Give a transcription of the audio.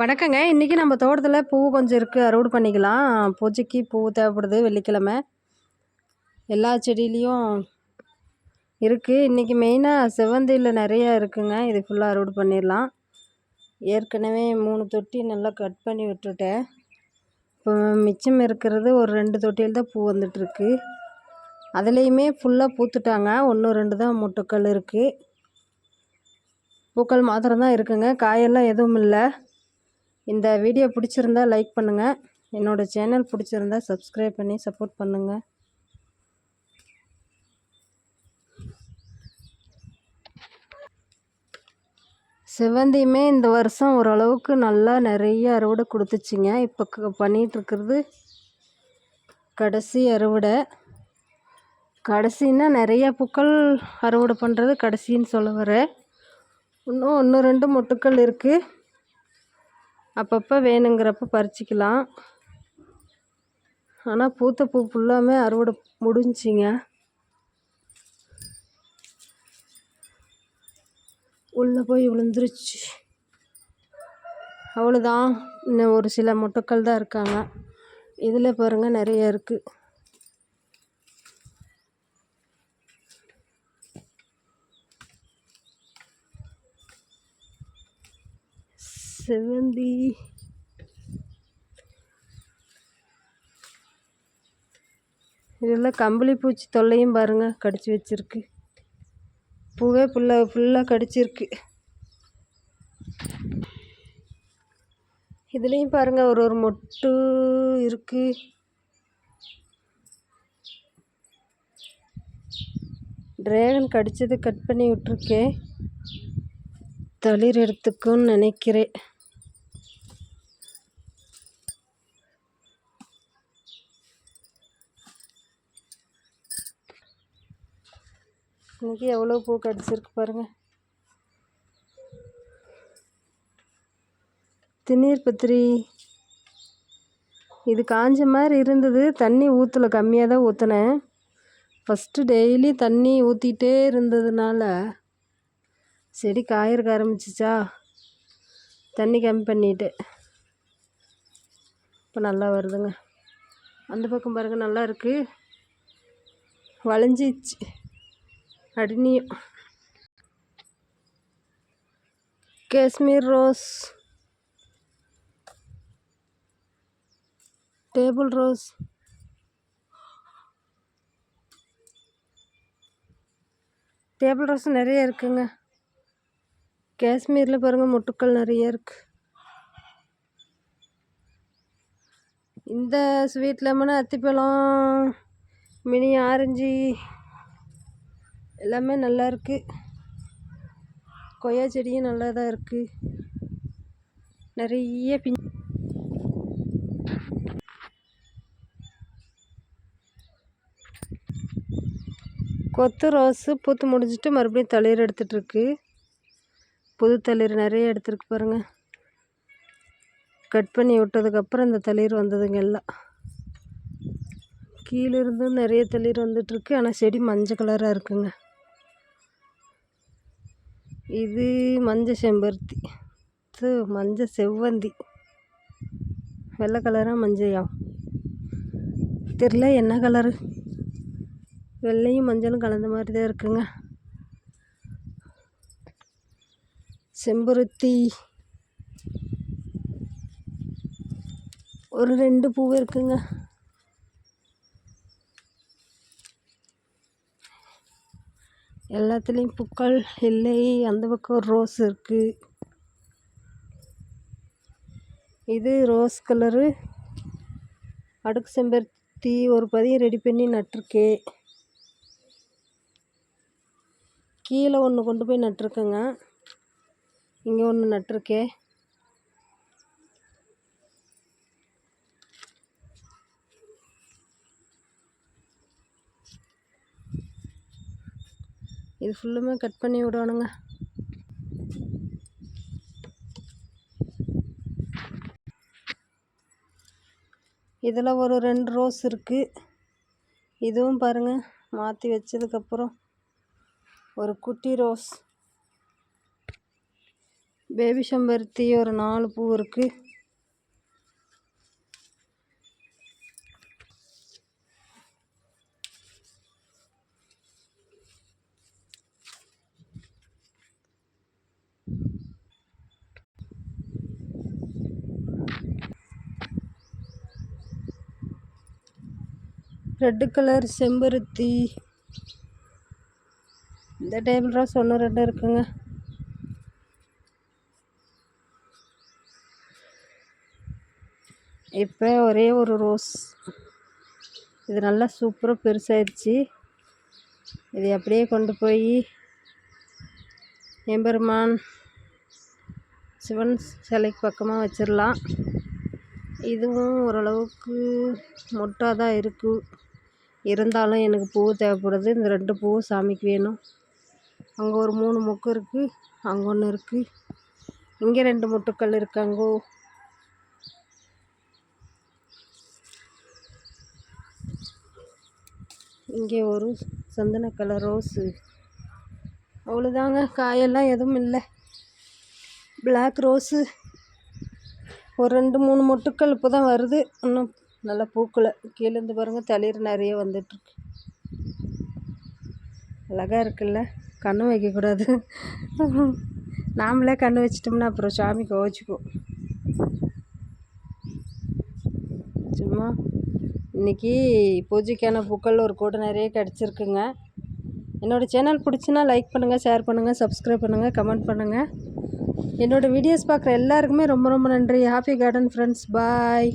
வணக்கங்க. இன்றைக்கி நம்ம தோட்டத்தில் பூ கொஞ்சம் இருக்குது அறுவடை பண்ணிக்கலாம். பூஜைக்கு பூ தேவைப்படுது. வெள்ளிக்கிழமை. எல்லா செடியிலையும் இருக்குது இன்றைக்கி மெயினாக செவ்வந்தியில் நிறையா இருக்குங்க. இது ஃபுல்லாக அறுவடை பண்ணிடலாம். ஏற்கனவே மூணு தொட்டி நல்லா கட் பண்ணி விட்டுட்டேன். இப்போ மிச்சம் இருக்கிறது ஒரு ரெண்டு தொட்டியில் தான் பூ வந்துட்டுருக்கு அதுலேயுமே ஃபுல்லாக பூத்துட்டாங்க. ஒன்று ரெண்டு தான் மொட்டுக்கள் இருக்குது பூக்கள் மாத்திரம் தான் இருக்குங்க. காயெல்லாம் எதுவும் இல்லை. இந்த வீடியோ பிடிச்சிருந்தா லைக் பண்ணுங்கள் என்னோடய சேனல் பிடிச்சிருந்தா சப்ஸ்கிரைப் பண்ணி சப்போர்ட் பண்ணுங்கள் செவ்வந்தியுமே இந்த வருஷம் ஓரளவுக்கு நல்லா நிறைய அறுவடை கொடுத்துச்சிங்க. இப்போ பண்ணிகிட்ருக்கிறது கடைசி அறுவடை. கடைசின்னா நிறைய பூக்கள் அறுவடை பண்ணுறது கடைசின்னு சொல்ல வரேன். இன்னும் ஒன்று ரெண்டு மொட்டுக்கள் இருக்குது அப்பப்போ வேணுங்கிறப்ப பறிச்சிக்கலாம். ஆனால் பூத்த பூ ஃபுல்லாமே அறுவடை முடிஞ்சிங்க உள்ளே போய் விழுந்துருச்சு. அவ்வளோதான் இன்னும் ஒரு சில மொட்டுக்கள் தான் இருக்காங்க. இதில் பாருங்கள் நிறைய இருக்குது செவ்வந்தி இதெல்லாம் கம்பளி பூச்சி தொல்லையும் பாருங்கள் கடிச்சு வச்சிருக்கு. பூவே ஃபுல்லாக ஃபுல்லாக கடிச்சிருக்கு. இதுலேயும் பாருங்கள் ஒரு ஒரு மொட்டு இருக்குது ட்ரேகன் கடிச்சது கட் பண்ணி விட்ருக்கேன் தளிர் எடுத்துக்கும்னு நினைக்கிறேன். இன்றைக்கி எவ்வளோ பூ கிடச்சிருக்கு பாருங்கள் திண்ணீர் பத்திரி. இது காஞ்ச மாதிரி இருந்தது. தண்ணி ஊற்றல கம்மியாக தான் ஊற்றினேன் ஃபஸ்ட்டு டெய்லி தண்ணி ஊற்றிட்டே இருந்ததுனால செடி காயறக்க ஆரம்பிச்சிச்சா? தண்ணி கம்மி பண்ணிட்டு இப்போ நல்லா வருதுங்க. அந்த பக்கம் பாருங்கள் நல்லா இருக்குது வளைஞ்சிச்சு. Adenium Kashmir rose. Table rose. Table rose நிறைய இருக்குங்க. காஷ்மீரில் பாருங்கள் மொட்டுக்கள் நிறைய இருக்குது இந்த ஸ்வீட் லெமனு அத்திப்பழம் மினி ஆரஞ்சு எல்லாமே நல்லா இருக்குது கொய்யா செடியும் நல்லா தான் இருக்குது நிறைய பின் கொத்து ரோஸு பூத்து முடிஞ்சிட்டு மறுபடியும் தளிர் எடுத்துகிட்ருக்கு புது தளிர் நிறைய எடுத்துருக்கு பாருங்கள் கட் பண்ணி விட்டதுக்கப்புறம் இந்த தளிர் வந்ததுங்க எல்லாம். கீழே நிறைய தளிர் வந்துட்டுருக்கு ஆனால் செடி மஞ்சள் கலராக இருக்குங்க. இது மஞ்சள் செம்பருத்தி. இது மஞ்சள் செவ்வந்தி. வெள்ளை கலராக மஞ்சையா? தெரில என்ன கலரு? வெள்ளையும் மஞ்சளும் கலந்த மாதிரி தான் இருக்குங்க. செம்பருத்தி. ஒரு ரெண்டு பூ இருக்குங்க. எல்லாத்துலேயும் பூக்கள் இல்லை அந்த பக்கம் ஒரு ரோஸ் இருக்குது இது ரோஸ் கலரு அடுக்கு செம்பருத்தி ஒரு பதியம் ரெடி பண்ணி நட்டிருக்கேன். கீழே ஒன்று கொண்டு போய் நட்டிருக்கேங்க. இங்கே ஒன்று நட்டிருக்கேன். இது ஃபுல்லுமே கட் பண்ணி விடணுங்க இதில் ஒரு ரெண்டு ரோஸ் இருக்குது இதுவும் பாருங்கள் மாற்றி வச்சதுக்கப்புறம் ஒரு குட்டி ரோஸ் பேபி செம்பருத்தி ஒரு நாலு பூ இருக்குது ரெட்டு கலர் செம்பருத்தி. இந்த டேபிள் ரோஸ் ஒன்று ரெண்டு இருக்குங்க. இப்போ ஒரே ஒரு ரோஸ் இது நல்லா சூப்பராக பெருசாகிடுச்சு இது அப்படியே கொண்டு போய் எம்பெருமான் சிவன் சிலைக்கு பக்கமாக வச்சிடலாம் இதுவும் ஓரளவுக்கு மொட்டாக தான் இருக்குது இருந்தாலும் எனக்கு பூ தேவைப்படுது. இந்த ரெண்டு பூவும் சாமிக்கு வேணும். அங்கே ஒரு மூணு மொக்கு இருக்குது அங்கே ஒன்று இருக்குது இங்கே ரெண்டு மொட்டுக்கள் இருக்குது அங்கே. இங்கே ஒரு சந்தன கலர் ரோஸு. அவ்வளோதாங்க காயெல்லாம் எதுவும் இல்லை. Black rose. ஒரு ரெண்டு மூணு மொட்டுக்கள் இப்போ தான் வருது. இன்னும் நல்லா பூக்களை கீழேருந்து பாருங்கள் தளிர் நிறைய வந்துட்டுருக்கு. அழகாக இருக்குல்ல? கண்ணு வைக்கக்கூடாது. நாமளே கண்ணு வச்சிட்டோம்னா அப்புறம் சாமி கோவிச்சுக்கும். சும்மா இன்றைக்கி பூஜைக்கான பூக்கள் ஒரு கூட நிறைய கிடச்சிருக்குங்க. என்னோடய சேனல் பிடிச்சின்னா லைக் பண்ணுங்கள் ஷேர் பண்ணுங்கள் சப்ஸ்கிரைப் பண்ணுங்கள் கமெண்ட் பண்ணுங்கள் என்னோடய வீடியோஸ் பார்க்குற எல்லாருக்குமே ரொம்ப ரொம்ப நன்றி. Happy garden friends. பாய்.